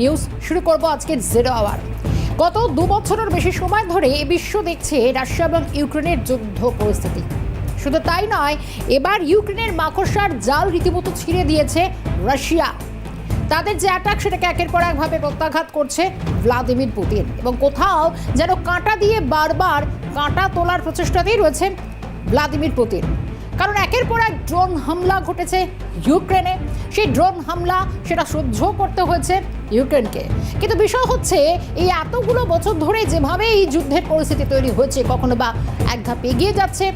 News শুরু করব আজকের জিরো আওয়ার গত দু বছরের বেশি সময় ধরে বিশ্ব দেখছে রাশিয়া এবং ইউক্রেনের যুদ্ধ পরিস্থিতি। শুধু তাই নয়, এবার ইউক্রেনের মাকড়সার জাল রীতিমতো ছিঁড়ে দিয়েছে রাশিয়া। তাদের যে অ্যাটাক সেটাকে একের পর একভাবে প্রত্যাঘাত করছে ভ্লাদিমির পুতিন এবং কোথাও যেন কাঁটা দিয়ে বারবার কাঁটা তোলার প্রচেষ্টাতেই রয়েছেন ভ্লাদিমির পুতিন কারণ একের পর এক ড্রোন হামলা ঘটেছে ইউক্রেনে। সেই ড্রোন হামলা সেটা সহ্য করতে হয়েছে ইউক্রেনকে। কিন্তু বিষয় হচ্ছে, এই এতগুলো বছর ধরে যেভাবে এই যুদ্ধের পরিস্থিতি তৈরি হয়েছে, কখনো বা এক ধাপ এগিয়ে যাচ্ছে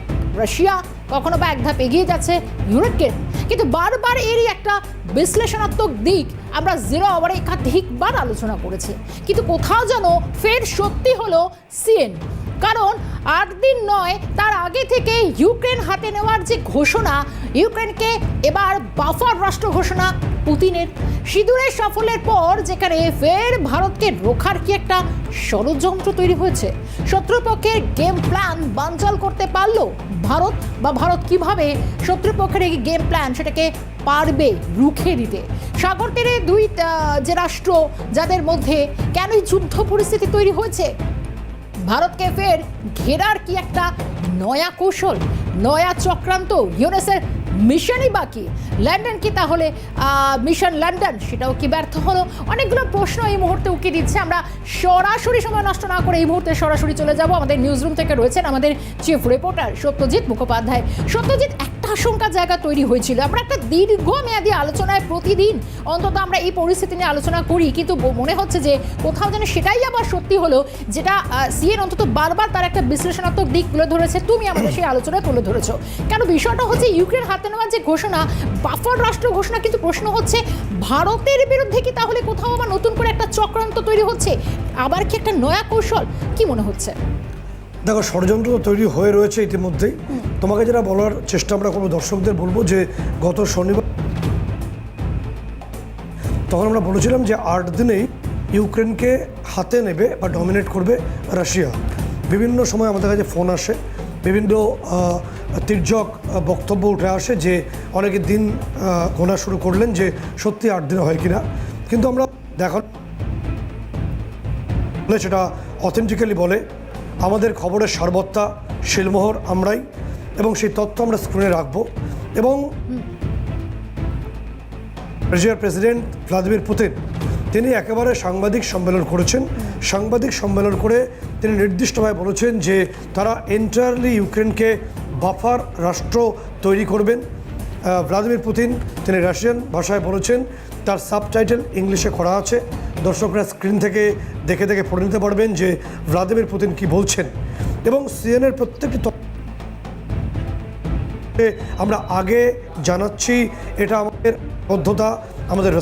রাশিয়া, কখনো বা এক ধাপ এগিয়ে যাচ্ছে ইউক্রেন। কিন্তু বারবার এরই একটা বিশ্লেষণাত্মক দিক আমরা জিরো আওয়ারে একাধিকবার আলোচনা করেছি। কিন্তু কোথাও যেন ফের সত্যি হলো সিএন কারণ আট দিন নয়, তার আগে থেকে ইউক্রেন হাতে নেওয়ার যে ঘোষণা, ইউক্রেনকে এবার বাফার রাষ্ট্র ঘোষণা, পুতিনের। সিঁদুরের সাফল্যের পর যেখানে ফের ভারতকে রোখার কি একটা ষড়যন্ত্র তৈরি হয়েছে? শত্রুপক্ষের গেম প্ল্যান বানচাল করতে পারল ভারত? বা ভারত কীভাবে শত্রুপক্ষের এই গেম প্ল্যান সেটাকে পারবে রুখে দিতে? সাগর তীরে দুই যে রাষ্ট্র, যাদের মধ্যে কেন যুদ্ধ পরিস্থিতি তৈরি হয়েছে? ভারতকে ফের ঘেরার কি একটা নয়া কৌশল, নয়া চক্রান্ত? ইউনেসের মিশনই বাকি লন্ডন কি তাহলে? মিশন লন্ডন সেটাও কি ব্যর্থ হলো? অনেকগুলো প্রশ্ন এই মুহূর্তে উকি দিচ্ছে। আমরা সরাসরি সময় নষ্ট না করে এই মুহূর্তে সরাসরি চলে যাব। আমাদের নিউজরুম থেকে রয়েছেন আমাদের চিফ রিপোর্টার সত্যজিৎ মুখোপাধ্যায়। সত্যজিৎ আশঙ্কা জায়গা তৈরি হয়েছিল। আমরা একটা দীর্ঘমেয়াদী আলোচনায় প্রতিদিন অন্তত আমরা এই পরিস্থিতি নিয়ে আলোচনা করি, কিন্তু মনে হচ্ছে যে কোথাও যেন সেটাই আবার সত্যি হলো, যেটা সিএন অন্তত বারবার তার একটা বিশ্লেষণাত্মক দিক তুলে ধরেছে। তুমি আমাদের সেই আলোচনায় তুলে ধরেছো। কেন বিষয়টা হচ্ছে ইউক্রেন হাতে নেওয়ার যে ঘোষণা, বাফার রাষ্ট্র ঘোষণা, কিন্তু প্রশ্ন হচ্ছে ভারতের বিরুদ্ধে কি তাহলে কোথাও আবার নতুন করে একটা চক্রান্ত তৈরি হচ্ছে? আবার কি একটা নয়া কৌশল? কি মনে হচ্ছে? দেখো, ষড়যন্ত্র তো তৈরি হয়ে রয়েছে ইতিমধ্যেই। তোমাকে যেটা বলার চেষ্টা আমরা করব, দর্শকদের বলব যে গত শনিবার তখন আমরা বলেছিলাম যে আট দিনেই ইউক্রেনকে হাতে নেবে বা ডমিনেট করবে রাশিয়া। বিভিন্ন সময় আমাদের কাছে ফোন আসে, বিভিন্ন তির্যক বক্তব্য উঠে আসে যে অনেকে দিন গোনা শুরু করলেন যে সত্যি আট দিনে হয় কিনা। কিন্তু আমরা দেখা সেটা অথেন্টিক্যালি বলে আমাদের খবরের সারবত্তা শিলমোহর আমরাই এবং সেই তথ্য আমরা স্ক্রিনে রাখব এবং রাশিয়ার প্রেসিডেন্ট ভ্লাদিমির পুতিন, তিনি একেবারে সাংবাদিক সম্মেলন করেছেন। সাংবাদিক সম্মেলন করে তিনি নির্দিষ্টভাবে বলেছেন যে তারা এন্টায়ারলি ইউক্রেনকে বাফার রাষ্ট্র তৈরি করবেন। ভ্লাদিমির পুতিন, তিনি রাশিয়ান ভাষায় বলেছেন, তার সাবটাইটেল ইংলিশে করা আছে। দর্শকরা স্ক্রিন থেকে দেখে দেখে পড়ে নিতে পারবেন যে ভ্লাদিমির পুতিন কি বলছেন। এবং সিএনের প্রত্যেকটি আমরা আগে জানাচ্ছি, এটা আমাদের বদ্ধতা, আমাদের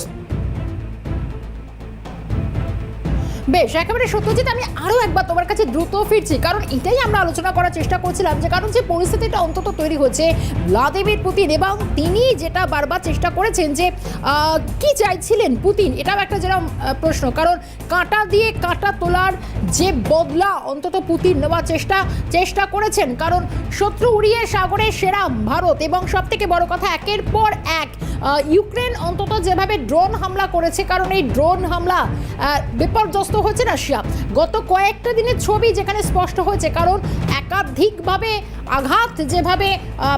বেশ একেবারে সত্যজিৎ আমি আরও একবার তোমার কাছে দ্রুত ফিরছি। কারণ এটাই আমরা আলোচনা করার চেষ্টা করছিলাম যে কারণ যে পরিস্থিতিটা অন্তত তৈরি হচ্ছে ভ্লাদিমির পুতিন এবং তিনি যেটা বারবার চেষ্টা করেছেন যে কি চাইছিলেন পুতিন? এটাও একটা যেরকম প্রশ্ন। কারণ কাঁটা দিয়ে কাঁটা তোলার যে বদলা অন্তত পুতিন নেওয়ার চেষ্টা চেষ্টা করেছেন। কারণ শত্রু উড়িয়ে সাগরে সেরা ভারত এবং সব থেকে বড় কথা একের পর এক ইউক্রেন অন্তত যেভাবে ড্রোন হামলা করেছে কারণ এই ড্রোন হামলা আহ, বিপর্যস্ত হয়েছে রাশিয়া গত কয়েকটা দিনের ছবি যেখানে স্পষ্ট হয়েছে, কারণ একাধিকভাবে আঘাত যেভাবে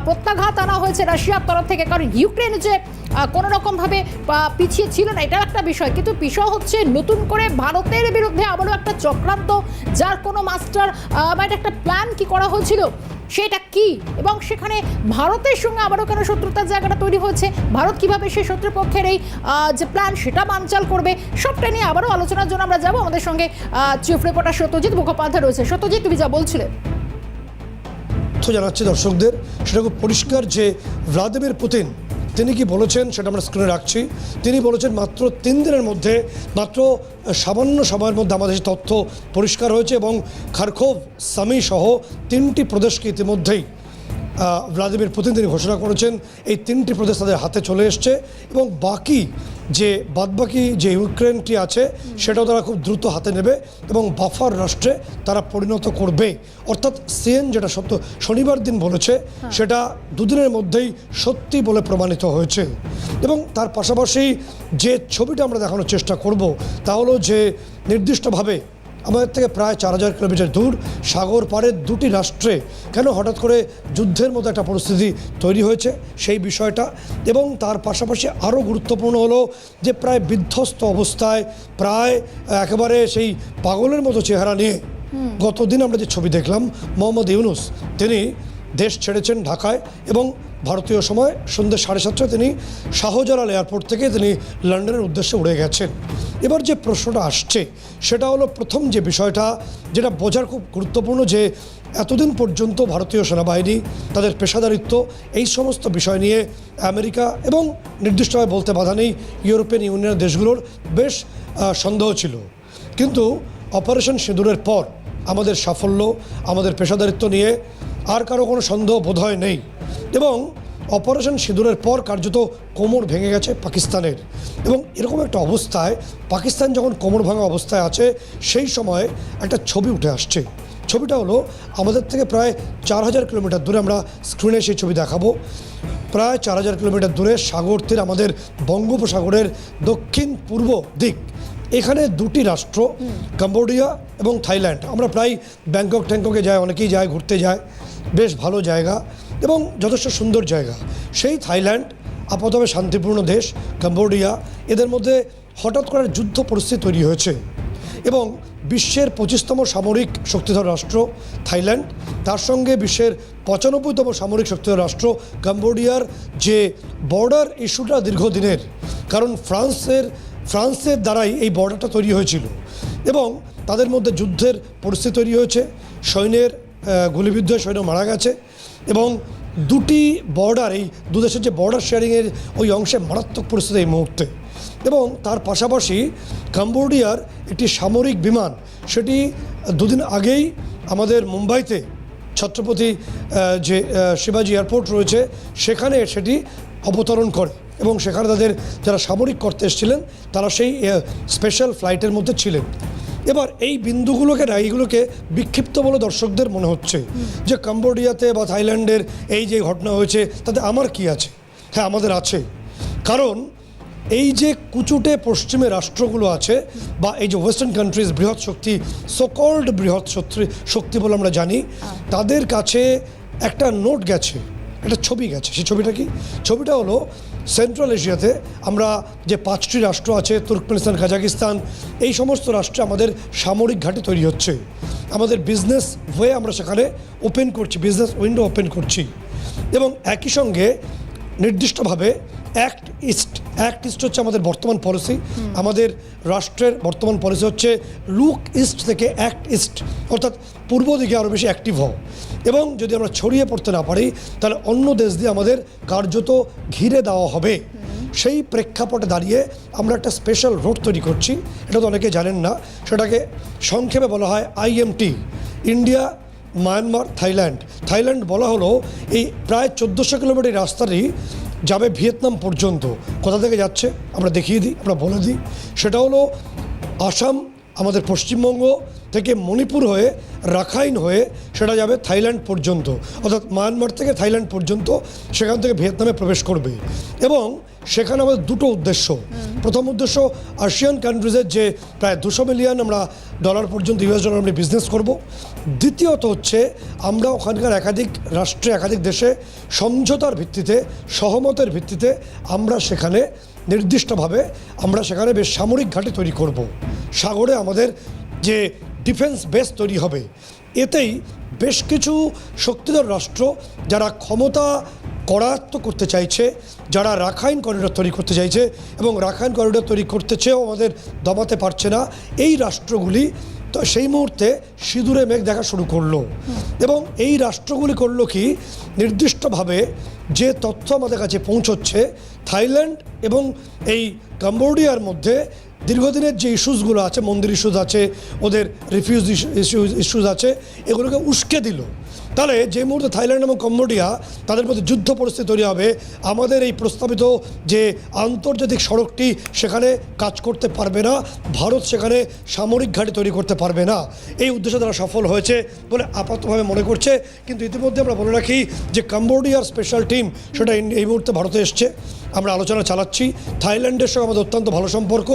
প্রত্যাঘাত আনা হয়েছে রাশিয়ার তরফ থেকে, কারণ ইউক্রেন যে কোনো রকমভাবে পিছিয়ে ছিল না, এটাও একটা বিষয়। কিন্তু বিষয় হচ্ছে নতুন করে ভারতের বিরুদ্ধে আবারও একটা চক্রান্ত, যার কোনো মাস্টার বা একটা প্ল্যান কি করা হয়েছিল? সেটা কি? এবং সেখানে ভারতের সঙ্গে আবারও কেন শত্রুতার জায়গাটা তৈরি হয়েছে? ভারত কীভাবে সেই শত্রুপক্ষের এই যে প্ল্যান সেটা বানচাল করবে? সবটা নিয়ে আবারও আলোচনার জন্য আমরা যাব। আমাদের সঙ্গে চিফ রিপোর্টার সত্যজিৎ মুখোপাধ্যায় রয়েছে। সত্যজিৎ, তুমি যা বলছিলে। জানাচ্ছি দর্শকদের, সেটা খুব পরিষ্কার যে ভ্লাদিমির পুতিন তিনি কি বলেছেন সেটা আমরা স্ক্রিনে রাখছি। তিনি বলেছেন মাত্র তিন দিনের মধ্যে, মাত্র সামান্য সময়ের মধ্যে আমাদের তথ্য পরিষ্কার হয়েছে এবং খারখোভ, সামি সহ তিনটি প্রদেশকে ইতিমধ্যেই ভ্লাদিমির পুতিন তিনি ঘোষণা করেছেন এই তিনটি প্রদেশ তাদের হাতে চলে এসছে এবং বাকি যে বাদবাকি যে ইউক্রেনটি আছে সেটাও তারা খুব দ্রুত হাতে নেবে এবং বাফার রাষ্ট্রে তারা পরিণত করবে। অর্থাৎ সিএন যেটা সত্য শনিবার দিন বলেছে সেটা দুদিনের মধ্যেই সত্যি বলে প্রমাণিত হয়েছে। এবং তার পাশাপাশি যে ছবিটা আমরা দেখানোর চেষ্টা করব তা হলো যে নির্দিষ্টভাবে আমাদের থেকে প্রায় চার হাজার কিলোমিটার দূর। সাগর পাড়ের দুটি রাষ্ট্রে কেন হঠাৎ করে যুদ্ধের মতো একটা পরিস্থিতি তৈরি হয়েছে সেই বিষয়টা এবং তার পাশাপাশি আরও গুরুত্বপূর্ণ হলো যে প্রায় বিধ্বস্ত অবস্থায় প্রায় একেবারে সেই পাগলের মতো চেহারা নিয়ে গতদিন আমরা যে ছবি দেখলাম মোহাম্মদ ইউনুস তিনি দেশ ছেড়েছেন ঢাকায় এবং ভারতীয় সময় সন্ধ্যে সাড়ে সাতটায় তিনি শাহজালাল এয়ারপোর্ট থেকে তিনি লন্ডনের উদ্দেশ্যে উড়ে গেছেন। এবার যে প্রশ্নটা আসছে, সেটা হলো প্রথম যে বিষয়টা, যেটা বোঝার খুব গুরুত্বপূর্ণ যে এতদিন পর্যন্ত ভারতীয় সেনাবাহিনী, তাদের পেশাদারিত্ব, এই সমস্ত বিষয় নিয়ে আমেরিকা এবং নির্দিষ্টভাবে বলতে বাধা নেই ইউরোপিয়ান ইউনিয়নের দেশগুলোর বেশ সন্দেহ ছিল। কিন্তু অপারেশন সিঁদুরের পর আমাদের সাফল্য, আমাদের পেশাদারিত্ব নিয়ে আর কারও কোনো সন্দেহ বোধহয় নেই। এবং অপারেশন সিঁদুরের পর কার্যত কোমর ভেঙে গেছে পাকিস্তানের। এবং এরকম একটা অবস্থায় পাকিস্তান যখন কোমর ভাঙা অবস্থায় আছে সেই সময় একটা ছবি উঠে আসছে। ছবিটা হলো আমাদের থেকে প্রায় চার হাজার কিলোমিটার দূরে আমরা স্ক্রিনে সেই ছবি দেখাবো। প্রায় চার হাজার কিলোমিটার দূরে সাগর তীর আমাদের বঙ্গোপসাগরের দক্ষিণ পূর্ব দিক। এখানে দুটি রাষ্ট্র কম্বোডিয়া এবং থাইল্যান্ড। আমরা প্রায় ব্যাংকক ট্যাংককে যাই অনেকেই যায় ঘুরতে যায়। বেশ ভালো জায়গা এবং যথেষ্ট সুন্দর জায়গা। সেই থাইল্যান্ড, আপাতভাবে শান্তিপূর্ণ দেশ, কম্বোডিয়া, এদের মধ্যে হঠাৎ করে যুদ্ধ পরিস্থিতি তৈরি হয়েছে এবং বিশ্বের পঁচিশতম সামরিক শক্তিধর রাষ্ট্র থাইল্যান্ড, তার সঙ্গে বিশ্বের পঁচানব্বইতম সামরিক শক্তিধর রাষ্ট্র কম্বোডিয়ার যে বর্ডার ইস্যুটা দীর্ঘদিনের, কারণ ফ্রান্সের ফ্রান্সের দ্বারাই এই বর্ডারটা তৈরি হয়েছিল এবং তাদের মধ্যে যুদ্ধের পরিস্থিতি তৈরি হয়েছে, সৈন্যের গুলিবিদ্ধ সৈন্য মারা গেছে। এবং দুটি বর্ডার এই দু দেশের যে বর্ডার শেয়ারিংয়ের ওই অংশে মারাত্মক পরিস্থিতি এই মুহূর্তে। এবং তার পাশাপাশি কম্বোডিয়ার একটি সামরিক বিমান, সেটি দুদিন আগেই আমাদের মুম্বাইতে ছত্রপতি যে শিবাজি এয়ারপোর্ট রয়েছে, সেখানে সেটি অবতরণ করে। এবং সেখানে তাদের যারা সামরিক করতে এসেছিলেন, তারা সেই স্পেশাল ফ্লাইটের মধ্যে ছিলেন। এবার এই বিন্দুগুলোকে না এইগুলোকে বিক্ষিপ্ত বলে দর্শকদের মনে হচ্ছে যে কম্বোডিয়াতে বা থাইল্যান্ডের এই যে ঘটনা হয়েছে তাতে আমার কি আছে? হ্যাঁ আমাদের আছে। কারণ এই যে কুচুটে পশ্চিমে রাষ্ট্রগুলো আছে বা এই যে ওয়েস্টার্ন কান্ট্রিজ বৃহৎ শক্তি সকল্ড বৃহৎ শক্তি শক্তি বলে আমরা জানি তাদের কাছে একটা নোট গেছে একটা ছবি গেছে। সেই ছবিটা কি? ছবিটা হলো সেন্ট্রাল এশিয়াতে আমরা যে পাঁচটি রাষ্ট্র আছে, তুর্কমেনিস্তান, কাজাকিস্তান, এই সমস্ত রাষ্ট্রে আমাদের সামরিক ঘাঁটি তৈরি হচ্ছে। আমাদের বিজনেস ওয়ে আমরা সেখানে ওপেন করছি বিজনেস উইন্ডো ওপেন করছি। এবং একই সঙ্গে নির্দিষ্টভাবে অ্যাক্ট ইস্ট অ্যাক্ট ইস্ট হচ্ছে আমাদের বর্তমান পলিসি আমাদের রাষ্ট্রের বর্তমান পলিসি হচ্ছে লুক ইস্ট থেকে অ্যাক্ট ইস্ট অর্থাৎ পূর্ব দিকে আরও বেশি অ্যাক্টিভ হও। এবং যদি আমরা ছড়িয়ে পড়তে না পারি তাহলে অন্য দেশ দিয়ে আমাদের কার্যত ঘিরে দেওয়া হবে। সেই প্রেক্ষাপটে দাঁড়িয়ে আমরা একটা স্পেশাল রোড তৈরি করছি এটা তো অনেকে জানেন না সেটাকে সংক্ষেপে বলা হয় IMT India Myanmar Thailand Thailand বলা হলো এই প্রায় চোদ্দোশো কিলোমিটার রাস্তাটি যাবে ভিয়েতনাম পর্যন্ত। কোথা থেকে যাচ্ছে, আমরা দেখিয়ে দিই, আমরা বলে দিই। সেটা হলো আসাম, আমাদের পশ্চিমবঙ্গ থেকে মণিপুর হয়ে রাখাইন হয়ে সেটা যাবে থাইল্যান্ড পর্যন্ত। অর্থাৎ মায়ানমার থেকে থাইল্যান্ড পর্যন্ত সেখান থেকে ভিয়েতনামে প্রবেশ করবে। এবং সেখানে আমাদের দুটো উদ্দেশ্য। প্রথম উদ্দেশ্য আসিয়ান কান্ট্রিজের যে প্রায় দুশো মিলিয়ন আমরা ডলার পর্যন্ত ইউএস ডলার আমরা বিজনেস করব। দ্বিতীয়ত হচ্ছে আমরা ওখানকার একাধিক রাষ্ট্রে একাধিক দেশে সমঝোতার ভিত্তিতে সহমতের ভিত্তিতে আমরা সেখানে নির্দিষ্টভাবে আমরা সেখানে বেশ সামরিক ঘাঁটি তৈরি করব। সাগরে আমাদের যে ডিফেন্স বেস তৈরি হবে। এতেই বেশ কিছু শক্তিধর রাষ্ট্র যারা ক্ষমতা করায়ত্ত করতে চাইছে, যারা রাখাইন করিডোর তৈরি করতে চাইছে এবং রাখাইন করিডোর তৈরি করতে চেয়েও আমাদের দমাতে পারছে না, এই রাষ্ট্রগুলি তো সেই মুহূর্তে সিঁদুরে মেঘ দেখা শুরু করল। এবং এই রাষ্ট্রগুলি করল কি? নির্দিষ্টভাবে যে তথ্য আমাদের কাছে পৌঁছচ্ছে, থাইল্যান্ড এবং এই কম্বোডিয়ার মধ্যে দীর্ঘদিনের যে ইস্যুসগুলো আছে, মন্দির ইস্যুস আছে, ওদের রিফিউজ ইস্যুস আছে, এগুলোকে উস্কে দিল। তাহলে যে মুহূর্তে থাইল্যান্ড এবং কম্বোডিয়া তাদের মধ্যে যুদ্ধ পরিস্থিতি তৈরি হবে, আমাদের এই প্রস্তাবিত যে আন্তর্জাতিক সড়কটি সেখানে কাজ করতে পারবে না, ভারত সেখানে সামরিক ঘাঁটি তৈরি করতে পারবে না। এই উদ্দেশ্যে তারা সফল হয়েছে বলে আপাতভাবে মনে করছে। কিন্তু ইতিমধ্যে আমরা বলে রাখি যে কম্বোডিয়ার স্পেশাল টিম সেটা এই মুহূর্তে ভারতে এসছে। আমরা আলোচনা চালাচ্ছি। থাইল্যান্ডের সঙ্গে আমাদের অত্যন্ত ভালো সম্পর্ক।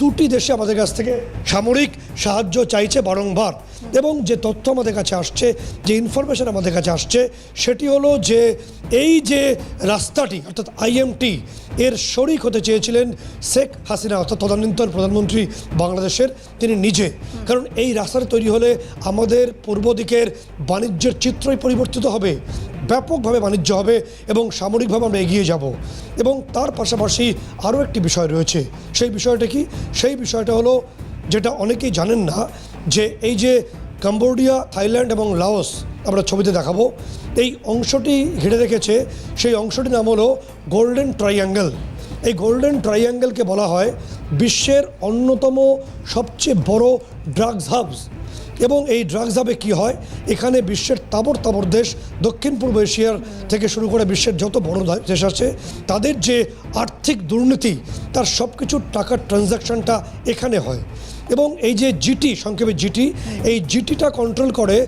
দুটি দেশে আমাদের কাছ থেকে সামরিক সাহায্য চাইছে বারংবার। এবং যে তথ্য আমাদের কাছে আসছে, যে ইনফরমেশন আমাদের কাছে আসছে, সেটি হলো যে এই যে রাস্তাটি, অর্থাৎ আইএমটি এর শরিক হতে চেয়েছিলেন শেখ হাসিনা, অর্থাৎ তদানীন্তন প্রধানমন্ত্রী বাংলাদেশের, তিনি নিজে। কারণ এই রাস্তাটা তৈরি হলে আমাদের পূর্ব দিকের বাণিজ্যের চিত্রই পরিবর্তিত হবে। ব্যাপকভাবে বাণিজ্য হবে এবং সামরিকভাবে আমরা এগিয়ে যাব। এবং তার পাশাপাশি আরও একটি বিষয় রয়েছে। সেই বিষয়টা কি? সেই বিষয়টা হলো যেটা অনেকেই জানেন না যে এই যে কম্বোডিয়া, থাইল্যান্ড এবং লাওস আমরা ছবিতে দেখাবো, এই অংশটি ঘিরে রেখেছে সেই অংশটির নাম হলো গোল্ডেন ট্রাইঅ্যাঙ্গেল এই গোল্ডেন ট্রাইঅ্যাঙ্গেলকে বলা হয় বিশ্বের অন্যতম সবচেয়ে বড় ড্রাগস হাবস। এবং এই ড্রাগস হাবে কী হয়? এখানে বিশ্বের তাবর তাবর দেশ, দক্ষিণ পূর্ব এশিয়ার থেকে শুরু করে বিশ্বের যত বড় দেশ আছে, তাদের যে আর্থিক দুর্নীতি, তার সব কিছুর টাকার ট্রানজ্যাকশনটা এখানে হয়। এবং এই যে জিটি, সংক্ষেপে জিটি, এই জিটিটা কন্ট্রোল করে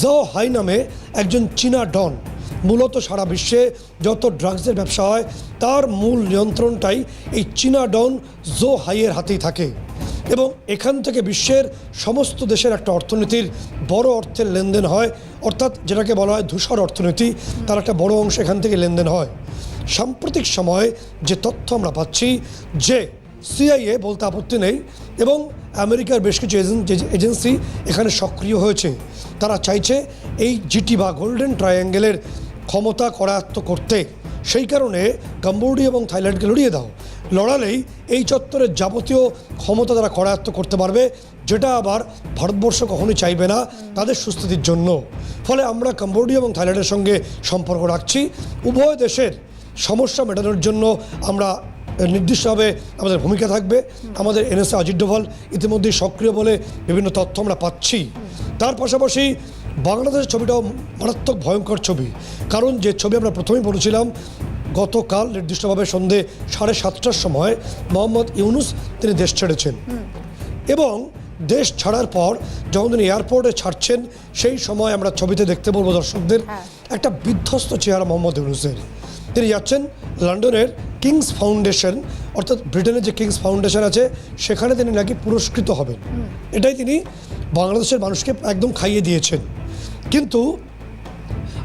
জ হাই নামে একজন চীনা ডন। মূলত সারা বিশ্বে যত ড্রাগসের ব্যবসা হয়, তার মূল নিয়ন্ত্রণটাই এই চীনা ডন জো হাইয়ের হাতেই থাকে। এবং এখান থেকে বিশ্বের সমস্ত দেশের একটা অর্থনীতির বড় অর্থের লেনদেন হয়, অর্থাৎ যেটাকে বলা হয় ধূসর অর্থনীতি, তার একটা বড় অংশ এখান থেকে লেনদেন হয়। সাম্প্রতিক সময়ে যে তথ্য আমরা পাচ্ছি যে সিআইএ বলতে আপত্তি নেই এবং আমেরিকার বেশ কিছু এজেন- এজেন্সি এখানে সক্রিয় হয়েছে। তারা চাইছে এই জিটি বা গোল্ডেন ট্রায়াঙ্গেলের ক্ষমতা করায়ত্ত করতে। সেই কারণে কম্বোডিয়া এবং থাইল্যান্ডকে লড়িয়ে দাও। লড়ালেই এই চত্বরের যাবতীয় ক্ষমতা তারা করায়ত্ত করতে পারবে, যেটা আবার ভারতবর্ষ কখনোই চাইবে না তাদের সুস্থিতির জন্য। ফলে আমরা কম্বোডিয়া এবং থাইল্যান্ডের সঙ্গে সম্পর্ক রাখছি। উভয় দেশের সমস্যা মেটানোর জন্য আমরা নির্দিষ্টভাবে আমাদের ভূমিকা থাকবে। আমাদের এনএসএ অজিত ডোভাল ইতিমধ্যেই সক্রিয় বলে বিভিন্ন তথ্য আমরা পাচ্ছি। তার পাশাপাশি বাংলাদেশের ছবিটাও মারাত্মক ভয়ঙ্কর ছবি। কারণ যে ছবি আমরা প্রথমেই বলেছিলাম গতকাল নির্দিষ্টভাবে সন্ধে সাড়ে সাতটার সময় মোহাম্মদ ইউনুস তিনি দেশ ছেড়েছেন। এবং দেশ ছাড়ার পর যখন তিনি এয়ারপোর্টে ছাড়ছেন সেই সময় আমরা ছবিতে দেখতে বলব দর্শকদের হ্যাঁ। একটা বিধ্বস্ত চেহারা মোহাম্মদ ইউনুসের। তিনি যাচ্ছেন লন্ডনের কিংস ফাউন্ডেশন অর্থাৎ ব্রিটেনের যে কিংস ফাউন্ডেশন আছে সেখানে তিনি নাকি পুরস্কৃত হবেন। এটাই তিনি বাংলাদেশের মানুষকে একদম খাইয়ে দিয়েছেন। কিন্তু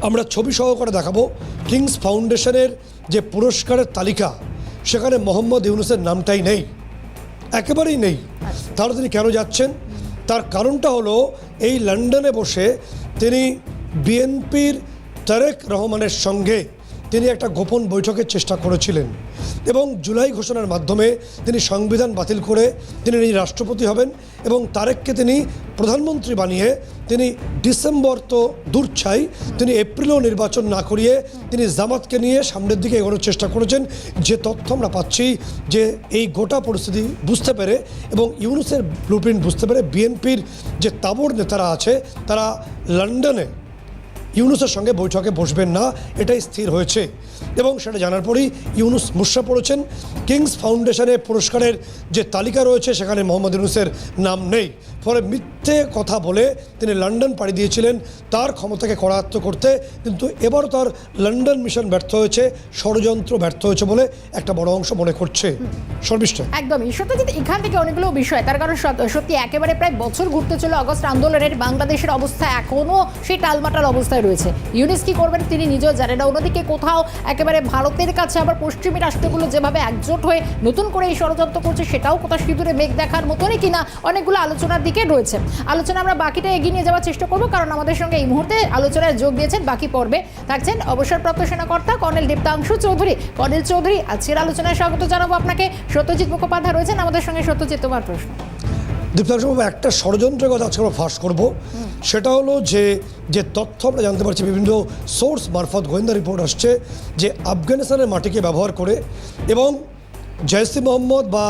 আমরা ছবি সহকারে দেখাবো কিংস ফাউন্ডেশনের যে পুরস্কারের তালিকা, সেখানে মোহাম্মদ ইউনুসের নামটাই নেই, একেবারেই নেই। তাহলে তিনি কেন যাচ্ছেন? তার কারণটা হলো এই লন্ডনে বসে তিনি বিএনপির তারেক রহমানের সঙ্গে তিনি একটা গোপন বৈঠকের চেষ্টা করেছিলেন এবং জুলাই ঘোষণার মাধ্যমে তিনি সংবিধান বাতিল করে তিনি নিজে রাষ্ট্রপতি হবেন এবং তারেককে তিনি প্রধানমন্ত্রী বানিয়ে তিনি ডিসেম্বর তো দূর ছাই, তিনি এপ্রিলেও নির্বাচন না করিয়ে তিনি জামাতকে নিয়ে সামনের দিকে এগোনোর চেষ্টা করেছেন। যে তথ্য আমরা পাচ্ছি যে এই গোটা পরিস্থিতি বুঝতে পেরে এবং ইউনুসের ব্লুপ্রিন্ট বুঝতে পেরে বিএনপির যে তাবর নেতারা আছে, তারা লন্ডনে ইউনুসের সঙ্গে বৈঠকে বসবেন না, এটাই স্থির হয়েছে। এবং সেটা জানার পরই ইউনুস মুর্শা পড়েছেন। কিংস ফাউন্ডেশনের পুরস্কারের যে তালিকা রয়েছে, সেখানে মোহাম্মদ ইউনুসের নাম নেই। ফলে মিথ্যে কথা বলে তিনি লন্ডন পাড়ি দিয়েছিলেন। তার ক্ষমতাকে করায়ত্ত করতে কিন্তু এবারও তার লন্ডন মিশন ব্যর্থ হয়েছে, ষড়যন্ত্র ব্যর্থ হয়েছে বলে একটা বড় অংশ মনে করছে। শর্মিষ্ঠা। একদমই। সত্যজিৎ, এখান থেকে অনেকগুলো বিষয়, তার কারণ সত- সত্যি একেবারে প্রায় বছর ঘুরতে চলে অগস্ট আন্দোলনের বাংলাদেশের অবস্থা এখনও সেই টালমাটাল অবস্থায় রয়েছে। ইউনিস কি করবেন তিনি নিজেও জানেন না। অন্যদিকে কোথাও একেবারে ভারতের কাছে আবার পশ্চিমী রাষ্ট্রগুলো যেভাবে একজোট হয়ে নতুন করে এই ষড়যন্ত্র করছে, সেটাও কোথাও সিঁদুরে মেঘ দেখার মতনই কিনা, অনেকগুলো আলোচনার দিকে রয়েছে। আলোচনা আমরা বাকিটা এগিয়ে নিয়ে যাওয়ার চেষ্টা করব কারণ আমাদের সঙ্গে এই মুহূর্তে আলোচনায় যোগ দিয়েছেন বাকি পর্বে থাকছেন অবসরপ্রাপ্ত সেনাকর্তা কর্নেল দীপ্তাংশু চৌধুরী। কর্নেল চৌধুরী আজকের আলোচনায় স্বাগত জানাব আপনাকে। সত্যজিৎ মুখোপাধ্যায় রয়েছেন আমাদের সঙ্গে। সত্যজিৎ তোমার প্রশ্ন। দীপ্তাংশবাবু একটা ষড়যন্ত্রের কথা আজকে আমরা ফাঁস করব। সেটা হলো যে যে তথ্য আমরা জানতে পারছি বিভিন্ন সোর্স মারফত গোয়েন্দা রিপোর্ট আসছে যে আফগানিস্তানের মাটিকে ব্যবহার করে এবং জয়সি মোহাম্মদ বা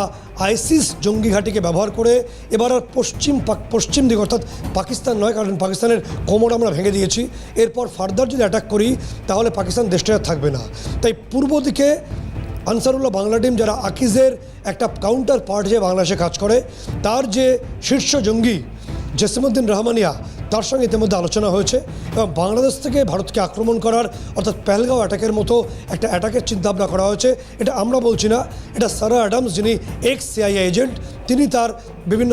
আইসিস জঙ্গি ঘাঁটিকে ব্যবহার করে এবার আর পশ্চিম পশ্চিম দিক অর্থাৎ পাকিস্তান নয়, কারণ পাকিস্তানের কোমর আমরা ভেঙে দিয়েছি। এরপর ফার্দার যদি অ্যাটাক করি, তাহলে পাকিস্তান দেশটা আর থাকবে না। তাই পূর্ব দিকে আনসারুল্লাহ বাংলা টিম যারা আকিজের একটা কাউন্টার পার্ট যে বাংলাদেশে কাজ করে, তার যে শীর্ষ জঙ্গি জসিমুদ্দিন রহমানিয়া তার সঙ্গে ইতিমধ্যে আলোচনা হয়েছে এবং বাংলাদেশ থেকে ভারতকে আক্রমণ করার, অর্থাৎ পেহেলগাঁও অ্যাটাকের মতো একটা অ্যাটাকের চিন্তাভাবনা করা হয়েছে। এটা আমরা বলছি না। এটা সারা অ্যাডামস, যিনি এক্স সিআইএ এজেন্ট তিনি তার বিভিন্ন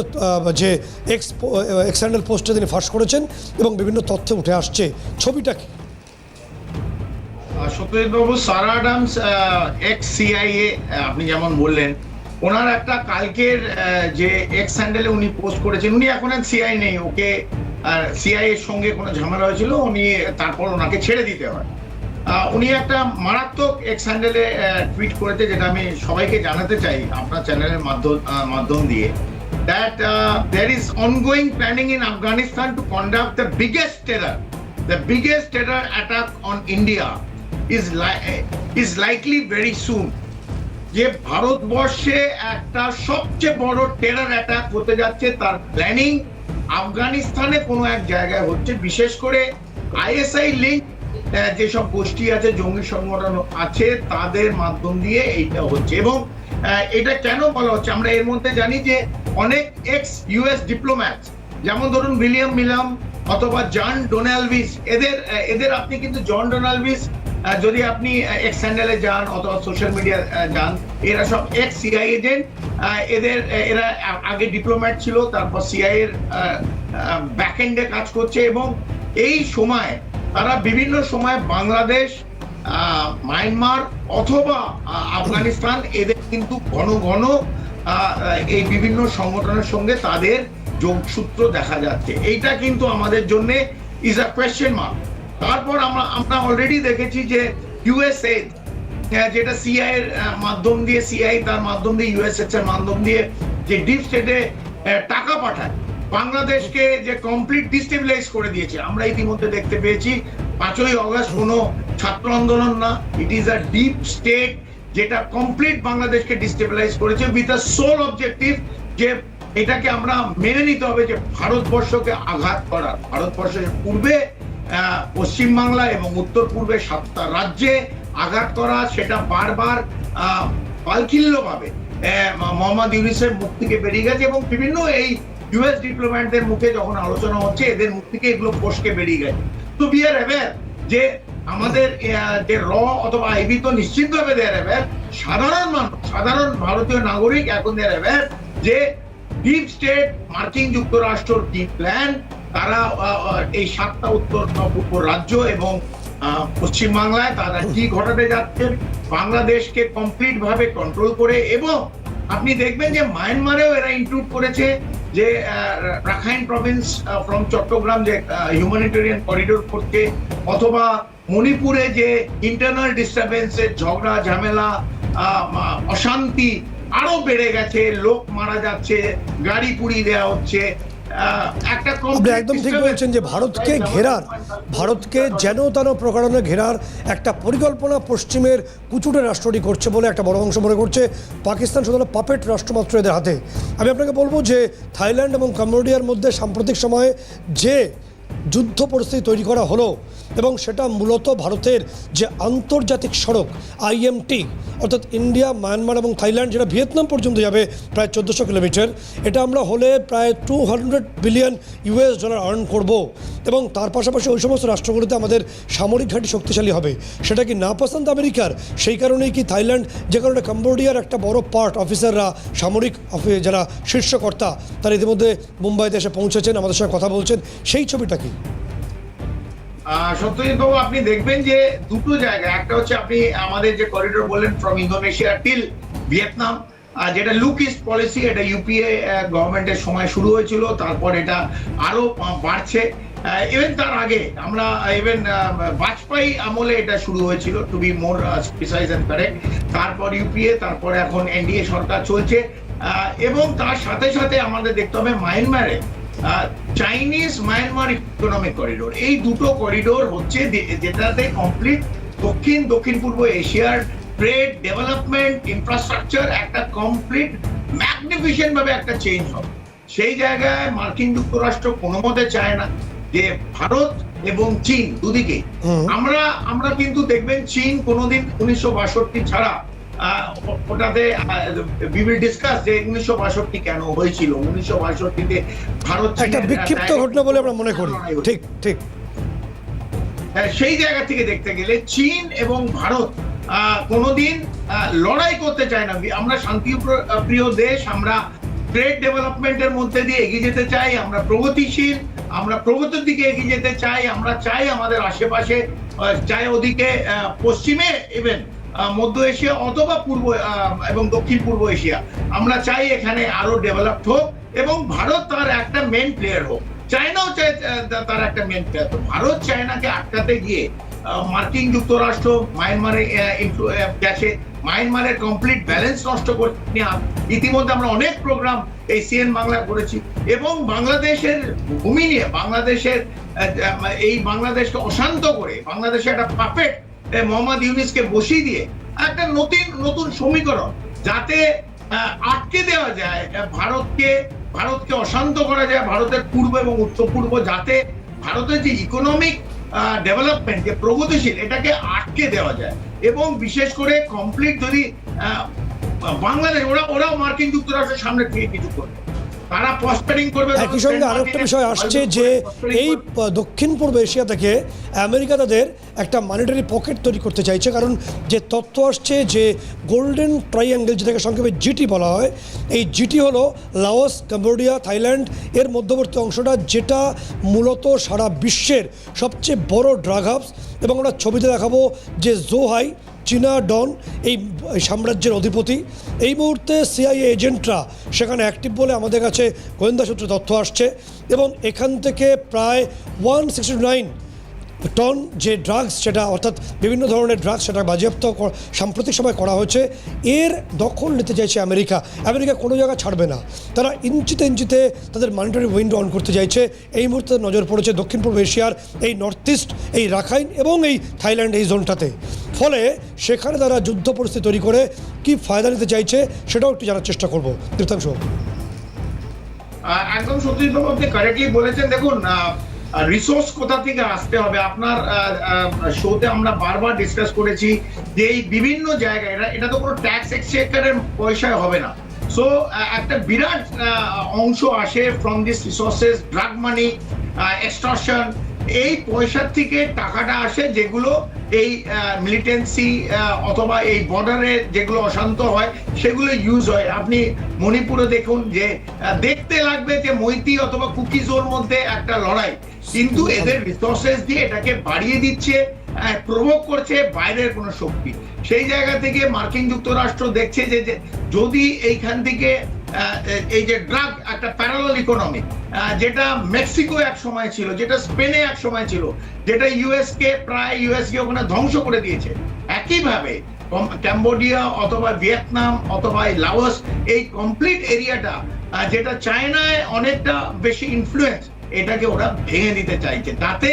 যে এক্স এক্স হ্যান্ডেল পোস্টে তিনি ফাঁস করেছেন এবং বিভিন্ন তথ্য উঠে আসছে। ছবিটা কি? সত্যজিৎবাবু, সারা আডামস এক্স সিআইএ আপনি যেমন বললেন, ওনার একটা কালকের যে এক্স হ্যান্ডেলে উনি পোস্ট করেছেন, উনি এখন আর সিআই নেই। ওকে সিআই এর সঙ্গে কোনো ঝামেলা হয়েছিল উনি তারপর ওনাকে ছেড়ে দিতে হয়। উনি একটা মারাত্মক এক্স হ্যান্ডেলে টুইট করেছে যেটা আমি সবাইকে জানাতে চাই আপনার চ্যানেলের মাধ্যম মাধ্যম দিয়ে uh, there is ongoing planning in Afghanistan to conduct the biggest terror, the biggest terror attack on India is li- is likely very যে ভারতবর্ষে একটা সবচেয়ে বড় টেরার অ্যাটাক হতে যাচ্ছে তার প্ল্যানিং আফগানিস্তানে কোনো এক জায়গায় হচ্ছে বিশেষ করে আইএসআই লিঙ্ক যেসব গোষ্ঠী আছে জঙ্গি সংগঠন আছে তাদের মাধ্যম দিয়ে এইটা হচ্ছে। এবং এটা কেন বলা হচ্ছে? আমরা এর মধ্যে জানি যে অনেক এক্স ইউএস ডিপ্লোম্যাট যেমন ধরুন উইলিয়াম মিলাম অথবা জন ডোনাল্ভিস এদের এদের আপনি কিন্তু জন ডোনাল্ভিস আহ, যদি আপনি এক্স হ্যান্ডেলে যান অথবা সোশ্যাল মিডিয়া যান, এরা সব এক্স সিআই এজেন্ট এদের এরা আগে ডিপ্লোম্যাট ছিল, তারপর সিআই এর ব্যাকএন্ডে কাজ করছে এবং এই সময় তারা বিভিন্ন সময় বাংলাদেশ মায়ানমার অথবা আফগানিস্তান, এদের কিন্তু ঘন ঘন এই বিভিন্ন সংগঠনের সঙ্গে তাদের যোগসূত্র দেখা যাচ্ছে। এইটা কিন্তু আমাদের জন্য ইজ আ কোয়েশ্চেন মার্ক তারপর আমরা আমরা অলরেডি দেখেছি যে ইউএসএ যেটা সিআই এর মাধ্যম দিয়ে সিআই তার মাধ্যম দিয়ে ইউএসএস এর মাধ্যম দিয়ে যে ডিপ স্টেটে টাকা পাঠায়। বাংলাদেশকে যে কমপ্লিট ডিস্টেবিলাইজ করে দিয়েছে। আমরা ইতিমধ্যে দেখতে পেয়েছি, পাঁচই অগস্ট কোনো ছাত্র আন্দোলন না। It is a deep state যেটা কমপ্লিট বাংলাদেশকে ডিস্টেবিলাইজ করেছে উইথ আ সোল অবজেক্টিভ যে এটাকে আমরা মেনে নিতে হবে যে ভারতবর্ষকে আঘাত করা ভারতবর্ষের পূর্বে পশ্চিমবাংলা এবং উত্তর পূর্বে সাতটা রাজ্যে আঘাত করা সেটা বারবার আহ, মোহাম্মদ ইউনিসের মুখ থেকে বেরিয়ে গেছে এবং বিভিন্ন এই ইউএস ডিপ্লোম্যাটদের মুখে যখন আলোচনা হচ্ছে এদের মুখ থেকে এগুলো ফসকে বেরিয়ে গেছে। তো বি আর অ্যাওয়্যার যে আমাদের যে র অথবা আইবি তো নিশ্চিতভাবে দেয়ার অ্যাওয়্যার সাধারণ মানুষ সাধারণ ভারতীয় নাগরিক এখন দেয়ার অ্যাওয়্যার যে ডিপ স্টেট মার্কিন যুক্তরাষ্ট্র কি প্ল্যান তারা এই সাতটা উত্তর রাজ্য এবং পশ্চিমবাংলায় তারা কি ঘটাতে যাচ্ছেন, বাংলাদেশকে কমপ্লিট ভাবে কন্ট্রোল করে এবং আপনি দেখবেন যে মায়ানমারেও এরা ইনক্লুড করেছে যে রাখাইন প্রভিন্স ফ্রম চট্টগ্রাম যে হিউম্যানিটেরিয়ান করিডোর করতে অথবা মণিপুরে যে ইন্টারনাল ডিস্টারবেন্সের ঝগড়া, ঝামেলা অশান্তি আরও বেড়ে গেছে, লোক মারা যাচ্ছে, গাড়ি পুড়িয়ে দেওয়া হচ্ছে। আপনি একদম ঠিক বলছেন যে ভারতকে ঘেরার ভারতকে যেন তেন প্রকারণে ঘেরার একটা পরিকল্পনা পশ্চিমের কুচুটে রাষ্ট্রটি করছে বলে একটা বড় অংশ মনে করছে। পাকিস্তান শুধু পাপেট রাষ্ট্রমাত্র এদের হাতে। আমি আপনাকে বলব যে থাইল্যান্ড এবং কম্বোডিয়ার মধ্যে সাম্প্রতিক সময়ে যে যুদ্ধ পরিস্থিতি তৈরি করা হলো এবং সেটা মূলত ভারতের যে আন্তর্জাতিক সড়ক আইএমটি অর্থাৎ ইন্ডিয়া, মায়ানমার এবং থাইল্যান্ড, যেটা ভিয়েতনাম পর্যন্ত যাবে প্রায় চোদ্দোশো কিলোমিটার, এটা আমরা হলে প্রায় two hundred billion US dollar earn করব এবং তার পাশাপাশি ওই সমস্ত রাষ্ট্রগুলিতে আমাদের সামরিক ঘাঁটি শক্তিশালী হবে। সেটা কি না পছন্দ আমেরিকার? সেই কারণেই কি থাইল্যান্ড, যে কারণে কম্বোডিয়ার একটা বড় পার্ট অফিসাররা সামরিক যারা শীর্ষকর্তা তারা ইতিমধ্যে মুম্বাইতে এসে পৌঁছেছেন, আমাদের সঙ্গে কথা বলছেন, সেই ছবিটা কি? সত্যজিৎ বাবু, আপনি দেখবেন যে দুটো জায়গা। একটা হচ্ছে আপনি আমাদের যে করিডোর বললেন ফ্রম ইন্দোনেশিয়া টিল ভিয়েতনাম যেটা লুক ইস্ট পলিসি এটা ইউপিএ গভর্নমেন্টের সময় শুরু হয়েছিল, তারপর এটা আরও বাড়ছে। ইভেন তার আগে আমরা ইভেন বাজপেয়ী আমলে এটা শুরু হয়েছিল to be more precise and correct তারপর ইউপিএ তারপরে এখন এনডিএ সরকার চলছে। এবং তার সাথে সাথে আমাদের দেখতে হবে মায়ানমারে চাইনিজ মায়ানমার ইকোনমিক করিডোর এই দুটো করিডোর হচ্ছে যেটাতে কমপ্লিট দক্ষিণ দক্ষিণ পূর্ব এশিয়ার ট্রেড ডেভেলপমেন্ট ইনফ্রাস্ট্রাকচার একটা কমপ্লিট ম্যাগনিফিসেন্ট ভাবে একটা চেঞ্জ হবে। সেই জায়গায় মার্কিন যুক্তরাষ্ট্র কোনো মতে চায় না যে ভারত এবং চীন দুদিকে আমরা আমরা কিন্তু দেখবেন চীন কোনোদিন উনিশশো বাষট্টি ছাড়া ওটাতে উই উইল ডিসকাস যে উনিশশো বাষট্টি কেন হয়েছিল? উনিশশো বাষট্টিতে ভারত একটা বিক্ষিপ্ত ঘটনা বলে আমরা মনে করি। ঠিক ঠিক। হ্যাঁ, সেই জায়গা থেকে দেখতে গেলে চীন এবং ভারত কোনোদিন লড়াই করতে চায় না। আমরা শান্তি প্র- প্রিয় দেশ আমরা ট্রেড ডেভেলপমেন্টের মধ্যে দিয়ে এগিয়ে যেতে চাই আমরা প্রগতিশীল আমরা প্রগতির দিকে এগিয়ে যেতে চাই আমরা চাই আমাদের আশেপাশে চাই ওদিকে পশ্চিমে ইভেন মধ্য এশিয়া অথবা পূর্ব এবং দক্ষিণ পূর্ব এশিয়া। আমরা চাই এখানে আরও ডেভেলপড হোক এবং ভারত তার একটা মেন প্লেয়ার হোক। চায়নাও চায় তার একটা মেন প্লেয়ার তো ভারত চায়নাকে আটকাতে গিয়ে মার্কিন যুক্তরাষ্ট্র, মায়ানমারে গেছে। মায়ানমারের কমপ্লিট ব্যালেন্স নষ্ট করে ইতিমধ্যে আমরা অনেক প্রোগ্রাম এই সিএন বাংলা করেছি। এবং বাংলাদেশের ভূমি নিয়ে, বাংলাদেশের এই বাংলাদেশকে অশান্ত করে, বাংলাদেশে একটা পাপেট মোহাম্মদ ইউনিসকে বসিয়ে দিয়ে একটা নতুন নতুন সমীকরণ, যাতে আটকে দেওয়া যায় ভারতকে ভারতকে অশান্ত করা যায়, ভারতের পূর্ব এবং উত্তর পূর্ব, যাতে ভারতের যে ইকোনমিক ডেভেলপমেন্ট যে প্রগতিশীল, এটাকে আটকে দেওয়া যায়। এবং বিশেষ করে কমপ্লিট যদি বাংলাদেশ, ওরা, ওরাও মার্কিন যুক্তরাষ্ট্রের সামনে থেকে কিছু করবে। তারা প্রসপেরিং করবে একই সঙ্গে আরও একটা বিষয় আসছে যে এই দক্ষিণ পূর্ব এশিয়া থেকে আমেরিকা তাদের একটা মানিটারি পকেট তৈরি করতে চাইছে। কারণ যে তথ্য আসছে যে গোল্ডেন ট্রাইঅ্যাঙ্গেল যেটাকে সংক্ষেপে জিটি বলা হয় এই জিটি হলো লাওস কম্বোডিয়া থাইল্যান্ড। এর মধ্যবর্তী অংশটা যেটা মূলত সারা বিশ্বের সবচেয়ে বড় ড্রাগ হাবস এবং আমরা ছবিতে দেখাবো যে জোহাই চীনা ডন, এই সাম্রাজ্যের অধিপতি। এই মুহূর্তে সিআইএ এজেন্টরা সেখানে অ্যাক্টিভ বলে আমাদের কাছে গোয়েন্দা সূত্রে তথ্য আসছে এবং এখান থেকে প্রায় ওয়ান সিক্সটি নাইন টন যে ড্রাগস সেটা, অর্থাৎ বিভিন্ন ধরনের ড্রাগস সেটা বাজেয়াপ্ত সাম্প্রতিক সময় করা হয়েছে, এর দখল নিতে চাইছে আমেরিকা। আমেরিকা কোনো জায়গা ছাড়বে না। তারা ইঞ্চিতে ইঞ্চিতে তাদের মানিটারি উইন্ডো অন করতে চাইছে। এই মুহূর্তে নজর পড়েছে দক্ষিণ পূর্ব এশিয়ার এই নর্থ ইস্ট এই রাখাইন এবং এই থাইল্যান্ড এই জোনটাতে ফলে সেখানে তারা যুদ্ধ পরিস্থিতি তৈরি করে কি ফায়দা নিতে চাইছে সেটাও একটু জানার চেষ্টা করব। আহ, একদম সত্যজিৎ বাবু আপনি কারেক্টলি বলেছেন। দেখুন রিসোর্স কোথা থেকে আসতে হবে? আপনার শোতে আমরা বারবার ডিসকাস করেছি যে এই বিভিন্ন জায়গায় এটা এটা তো কোনো ট্যাক্স এক্সচেকারের পয়সায় হবে না। সো একটা বিরাট অংশ আসে from this resources drug money extortion এই পয়সার থেকে টাকাটা আসে যেগুলো এই মিলিটেন্সি অথবা এই বর্ডারে যেগুলো অশান্ত হয়, সেগুলো ইউজ হয়। আপনি মণিপুরে দেখুন যে দেখতে লাগবে যে মৈতি অথবা কুকিজোর মধ্যে একটা লড়াই। কিন্তু এদের রিসোর্সেস দিয়ে এটাকে বাড়িয়ে দিচ্ছে প্রভোগ করছে বাইরের কোনো শক্তি। সেই জায়গা থেকে মার্কিন যুক্তরাষ্ট্র দেখছে যে যদি এইখান থেকে এই যে ড্রাগ একটা প্যারালাল ইকোনমি যেটা মেক্সিকো এক সময় ছিল, যেটা স্পেনে এক সময় ছিল, যেটা ইউএস কে প্রায় ইউএস কে ওখানে ধ্বংস করে দিয়েছে। একইভাবে ক্যাম্বোডিয়া অথবা ভিয়েতনাম অথবা লাওস এই কমপ্লিট এরিয়াটা যেটা চায়নায় অনেকটা বেশি ইনফ্লুয়েন্স এটাকে ওরা ভেঙে দিতে চাইছে। তাতে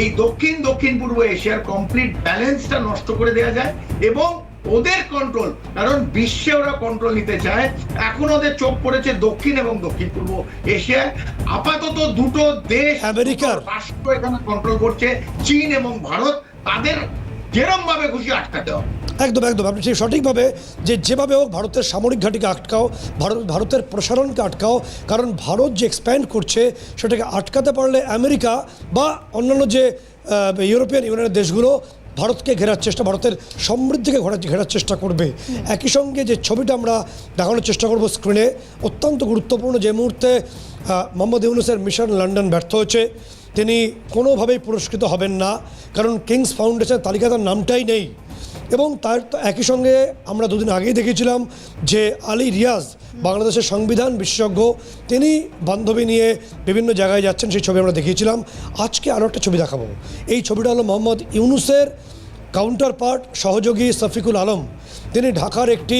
এই দক্ষিণ দক্ষিণ পূর্ব এশিয়ার কমপ্লিট ব্যালেন্সটা নষ্ট করে দেওয়া যায় এবং ওদের কন্ট্রোল কারণ বিশ্বে ওরা কন্ট্রোল নিতে চায়। এখন ওদের চোখ পড়েছে দক্ষিণ এবং দক্ষিণ পূর্ব এশিয়ায়। আপাতত দুটো দেশ আমেরিকার। রাষ্ট্র এখানে কন্ট্রোল করছে চীন এবং ভারত। তাদের যেরম ভাবে খুশি আটকাতে হবে। একদম একদম। আপনি ঠিক সঠিকভাবে যে যেভাবে হোক ভারতের সামরিক ঘাঁটিকে আটকাও ভারত ভারতের প্রসারণকে আটকাও কারণ ভারত যে এক্সপ্যান্ড করছে সেটাকে আটকাতে পারলে আমেরিকা বা অন্যান্য যে ইউরোপিয়ান ইউনিয়নের দেশগুলো ভারতকে ঘেরার চেষ্টা, ভারতের সমৃদ্ধিকে ঘেরার ঘেরার চেষ্টা করবে। একই সঙ্গে যে ছবিটা আমরা দেখানোর চেষ্টা করব স্ক্রিনে অত্যন্ত গুরুত্বপূর্ণ যে মুহূর্তে মোহাম্মদ ইউনুসের মিশন লন্ডন ব্যর্থ হয়েছে। তিনি কোনোভাবেই পুরস্কৃত হবেন না, কারণ কিংস ফাউন্ডেশন তালিকা তার নামটাই নেই। এবং তার একই সঙ্গে আমরা দুদিন আগেই দেখেছিলাম যে আলী রিয়াজ, বাংলাদেশের সংবিধান বিশেষজ্ঞ, তিনি বান্ধবী নিয়ে বিভিন্ন জায়গায় যাচ্ছেন, সেই ছবি আমরা দেখিয়েছিলাম। আজকে আরও একটা ছবি দেখাবো। এই ছবিটা হলো মোহাম্মদ ইউনুসের কাউন্টার পার্ট সহযোগী সফিকুল আলম। তিনি ঢাকার একটি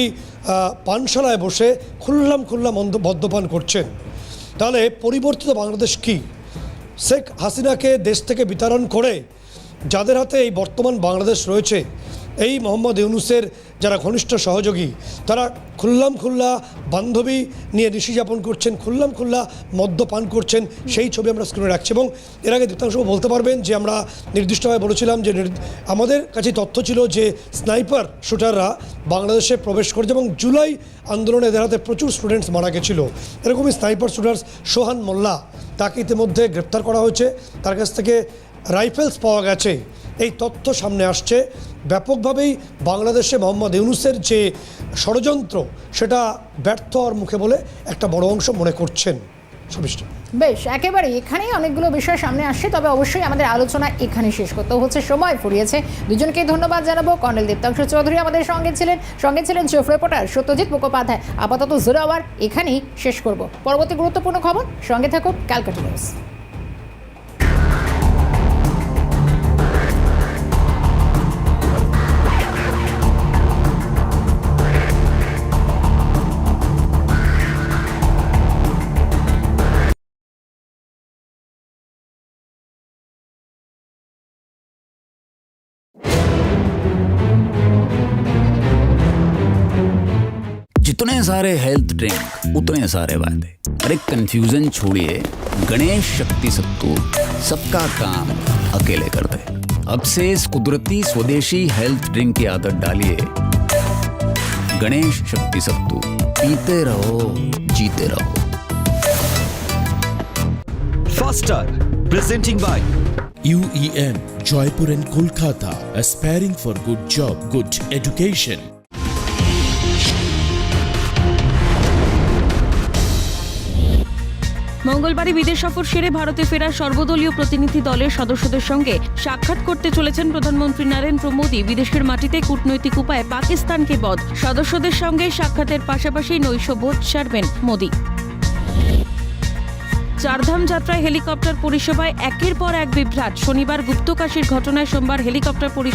পানশালায় বসে খুল্লাম খুল্লাম মদ্যপান করছেন। তাহলে পরিবর্তিত বাংলাদেশ কী? শেখ হাসিনাকে দেশ থেকে বিতরণ করে যাদের হাতে এই বর্তমান বাংলাদেশ রয়েছে এই মোহাম্মদ ইউনুসের যারা ঘনিষ্ঠ সহযোগী, তারা খুল্লাম খুল্লা বান্ধবী নিয়ে ঋষি যাপন করছেন, খুল্লাম খুল্লা মদ্যপান করছেন, সেই ছবি আমরা স্ক্রিনে রাখছি এবং এর আগে দীপ্তাংশবাবু বলতে পারবেন যে আমরা নির্দিষ্টভাবে বলেছিলাম যে আমাদের কাছে তথ্য ছিল যে স্নাইপার শুটাররা বাংলাদেশে প্রবেশ করেছে এবং জুলাই আন্দোলনে এদের হাতে প্রচুর স্টুডেন্টস মারা গেছিল। এরকমই স্নাইপার শুটার্স সোহান মোল্লা, তাকে ইতিমধ্যে গ্রেপ্তার করা হয়েছে। তার কাছ থেকে রাইফেলস পাওয়া গেছে। এই তথ্য সামনে আসছে। ব্যাপকভাবেই বাংলাদেশে মোহাম্মদ ইউনুসের যে ষড়যন্ত্র, সেটা ব্যর্থ হওয়ার মুখে বলে একটা বড় অংশ মনে করছেন সবিষ্ট বেশ একেবারে এখানেই অনেকগুলো বিষয় সামনে আসছে, তবে অবশ্যই আমাদের আলোচনা এখানে শেষ করতে হচ্ছে, সময় ফুরিয়েছে। দুজনকেই ধন্যবাদ জানাব, কর্নেল দীপ্তাংশ চৌধুরী আমাদের সঙ্গে ছিলেন সঙ্গে ছিলেন চিফ রিপোর্টার সত্যজিৎ মুখোপাধ্যায়। আপাতত জিরো আওয়ার এখানেই শেষ করব। পরবর্তী গুরুত্বপূর্ণ খবর, সঙ্গে থাকুন ক্যালকাটা নিউজ। जितने सारे हेल्थ ड्रिंक उतने सारे वादे अरे कंफ्यूजन छोड़िए। गणेश शक्ति सत्तू सबका काम अकेले कर दे अब से इस कुदरती स्वदेशी हेल्थ ड्रिंक की आदत डालिए। गणेश शक्ति सत्तू पीते रहो जीते रहो। Faster, presenting by UEM Jaipur and Kolkata, aspiring for good job, good education. মঙ্গলবারই বিদেশ সফর সেরে ভারতে ফেরা সর্বদলীয় প্রতিনিধি দলের সদস্যদের সঙ্গে সাক্ষাৎ করতে চলেছেন প্রধানমন্ত্রী নরেন্দ্র মোদী। বিদেশের মাটিতে কূটনৈতিক উপায়ে পাকিস্তানকে বধ। সদস্যদের সঙ্গে সাক্ষাতের পাশাপাশি নৈশবোধ সারবেন মোদী। চারধাম যাত্রায় হেলিকপ্টার পরিষেবায় একের পর এক বিভ্রাট। শনিবার গুপ্তকাশীর ঘটনায় সোমবার হেলিকপ্টার পরিষেবা